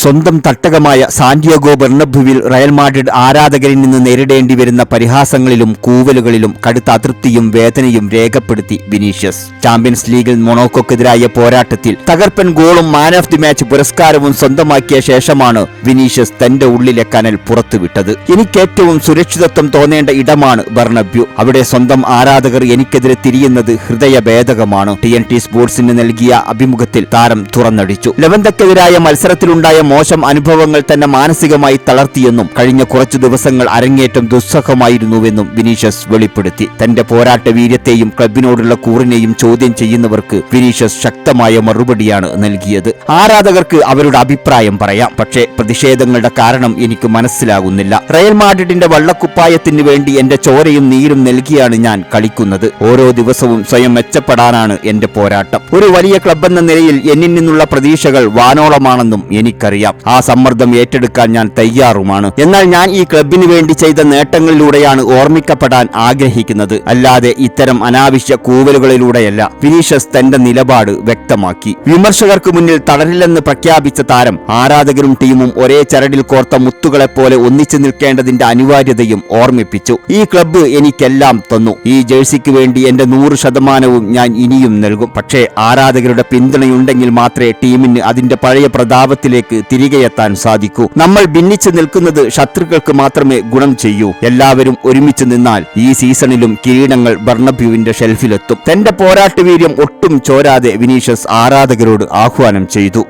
സ്വന്തം തട്ടകമായ സാന്റിയാഗോ ബെർണബുവിൽ റയൽ മാഡ്രിഡ് ആരാധകരിൽ നിന്ന് നേരിടേണ്ടി വരുന്ന പരിഹാസങ്ങളിലും കൂവലുകളിലും കടുത്ത അതൃപ്തിയും വേദനയും രേഖപ്പെടുത്തി വിനീഷ്യസ്. ചാമ്പ്യൻസ് ലീഗിൽ മൊണോക്കോക്കെതിരായ പോരാട്ടത്തിൽ തകർപ്പൻ ഗോളും മാൻ ഓഫ് ദി മാച്ച് പുരസ്കാരവും സ്വന്തമാക്കിയ ശേഷമാണ് വിനീഷ്യസ് തന്റെ ഉള്ളിലെ കനൽ പുറത്തുവിട്ടത്. എനിക്കേറ്റവും സുരക്ഷിതത്വം തോന്നേണ്ട ഇടമാണ് ബെർണബ്യു. അവിടെ സ്വന്തം ആരാധകർ എനിക്കെതിരെ തിരിയുന്നത് ഹൃദയഭേദകമാണ്. ടി എൻ ടി സ്പോർട്സിന് നൽകിയ അഭിമുഖത്തിൽ താരം തുറന്നടിച്ചു. ലവന്തക്കെതിരായ മത്സരത്തിലുണ്ടായ മോശം അനുഭവങ്ങൾ തന്നെ മാനസികമായി തളർത്തിയെന്നും കഴിഞ്ഞ കുറച്ചു ദിവസങ്ങൾ അരങ്ങേറ്റം ദുസ്സഹമായിരുന്നുവെന്നും വിനീഷ്യസ് വെളിപ്പെടുത്തി. തന്റെ പോരാട്ട വീര്യത്തെയും ക്ലബിനോടുള്ള കൂറിനെയും ചോദ്യം ചെയ്യുന്നവർക്ക് വിനീഷ്യസ് ശക്തമായ മറുപടിയാണ് നൽകിയത്. ആരാധകർക്ക് അവരുടെ അഭിപ്രായം പറയാം പക്ഷേ പ്രതിഷേധങ്ങളുടെ കാരണം എനിക്ക് മനസ്സിലാകുന്നില്ല. റയൽ മാഡ്രിഡിന്റെ വള്ളക്കുപ്പായത്തിന് വേണ്ടി എന്റെ ചോരയും നീരും നൽകിയാണ് ഞാൻ കളിക്കുന്നത്. ഓരോ ദിവസവും സ്വയം മെച്ചപ്പെടാനാണ് എന്റെ പോരാട്ടം. ഒരു വലിയ ക്ലബ് എന്ന നിലയിൽ എന്നിൽ നിന്നുള്ള പ്രതീക്ഷകൾ വാനോളമാണെന്നും എനിക്കറിയാം. ആ സമ്മർദ്ദം ഏറ്റെടുക്കാൻ ഞാൻ തയ്യാറുമാണ്. എന്നാൽ ഞാൻ ഈ ക്ലബിന് വേണ്ടി ചെയ്ത നേട്ടങ്ങളിലൂടെയാണ് ഓർമ്മിക്കപ്പെടാൻ ആഗ്രഹിക്കുന്നത്. അല്ലാതെ ഇത്തരം അനാവശ്യ കൂവലുകളിലൂടെയല്ല വിനീഷ്യസ് തന്റെ നിലപാട് വ്യക്തമാക്കി. വിമർശകർക്ക് മുന്നിൽ തളരില്ലെന്ന് പ്രഖ്യാപിച്ച താരം ആരാധകരും ടീമും ഒരേ ചരടിൽ കോർത്ത മുത്തുകളെ പോലെ ഒന്നിച്ചു നിൽക്കേണ്ടതിന്റെ അനിവാര്യതയും ഓർമ്മിപ്പിച്ചു. ഈ ക്ലബ്ബ് എനിക്കെല്ലാം തന്നു. ഈ ജേഴ്സിക്ക് വേണ്ടി എന്റെ നൂറ് ശതമാനവും ഞാൻ ഇനിയും നൽകും. പക്ഷേ ആരാധകരുടെ പിന്തുണയുണ്ടെങ്കിൽ മാത്രമേ ടീമിന് അതിന്റെ പഴയ പ്രതാപത്തിലേക്ക് തിരികെ എത്താൻ സാധിക്കൂ. നമ്മൾ ഭിന്നിച്ചു നിൽക്കുന്നത് ശത്രുക്കൾക്ക് മാത്രമേ ഗുണം ചെയ്യൂ. എല്ലാവരും ഒരുമിച്ച് നിന്നാൽ ഈ സീസണിലും കിരീടങ്ങൾ ബർണബ്യുവിന്റെ ഷെൽഫിലെത്തും. തന്റെ പോരാട്ടവീര്യം ഒട്ടും ചോരാതെ വിനീഷ്യസ് ആരാധകരോട് ആഹ്വാനം ചെയ്തു.